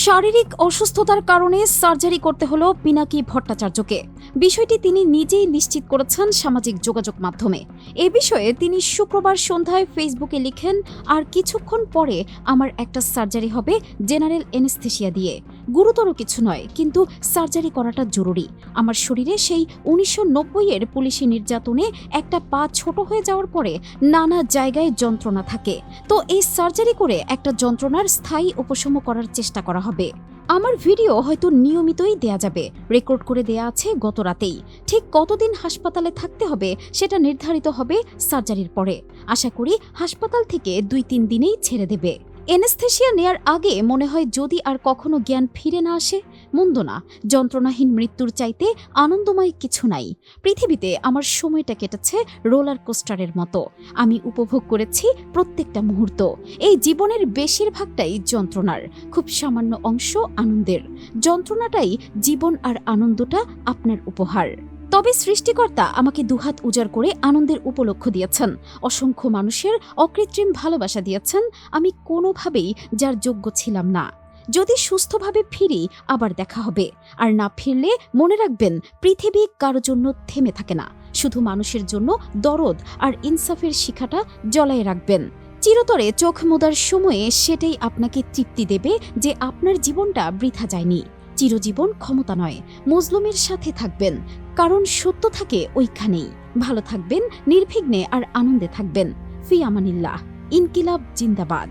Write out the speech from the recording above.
শারীরিক অসুস্থতার কারণে সার্জারি করতে হলো পিনাকি ভট্টাচার্যকে। বিষয়টি তিনি নিজেই নিশ্চিত করেছেন সামাজিক যোগাযোগ মাধ্যমে। এ বিষয়ে তিনি শুক্রবার সন্ধ্যায় ফেসবুকে লিখেন, আর কিছুক্ষণ পরে আমার একটা সার্জারি হবে জেনারেল এনেস্থেশিয়া দিয়ে। গুরুতর কিছু নয়, কিন্তু সার্জারি করাটা জরুরি। আমার শরীরে সেই উনিশশো নব্বই এর পুলিশি নির্যাতনে একটা পা ছোট হয়ে যাওয়ার পরে নানা জায়গায় যন্ত্রণা থাকে। তো এই সার্জারি করে একটা যন্ত্রণার স্থায়ী উপশম করার চেষ্টা করা হবে। আমার ভিডিও হয়তো নিয়মিতই দেয়া যাবে। রেকর্ড করে দেয়া আছে গত রাতেই। ঠিক কতদিন হাসপাতালে থাকতে হবে সেটা নির্ধারিত হবে সার্জারির পরে। আশা করি হাসপাতাল থেকে দুই তিন দিনেই ছেড়ে দেবে। এনেস্থেশিয়া নেয়ার আগে মনে হয় যদি আর কখনো জ্ঞান ফিরে না আসে, মন্দ না। যন্ত্রণাহীন মৃত্যুর চাইতে আনন্দময় কিছু নাই। পৃথিবীতে আমার সময়টা কেটেছে রোলার কোস্টারের মতো। আমি উপভোগ করেছি প্রত্যেকটা মুহূর্ত। এই জীবনের বেশিরভাগটাই যন্ত্রণার, খুব সামান্য অংশ আনন্দের। যন্ত্রণাটাই জীবন আর আনন্দটা আপনার উপহার। তবে সৃষ্টিকর্তা আমাকে দুহাত উজাড় করে আনন্দের উপলক্ষ দিয়েছেন। অসংখ্য মানুষের অকৃত্রিম ভালোবাসা দিয়েছেন। আমি কোনোভাবেই যার যোগ্য ছিলাম না। যদি সুস্থভাবে ফিরি, আবার দেখা হবে। আর না ফিরলে, মনে রাখবেন, পৃথিবী কারও জন্য থেমে থাকে না। শুধু মানুষের জন্য দরদ আর ইনসাফের শিখাটা জ্বলায় রাখবেন। চিরতরে চোখ মোদার সময়ে সেটাই আপনাকে তৃপ্তি দেবে যে আপনার জীবনটা বৃথা যায়নি। চিরজীবন ক্ষমতা নয়। মজলুমের সাথে থাকবেন। কারণ সত্য থাকে ওইখানেই। ভালো থাকবেন নির্বিঘ্নে আর আনন্দে থাকবেন। ফি আমানিল্লাহ। ইনকিলাব জিন্দাবাদ।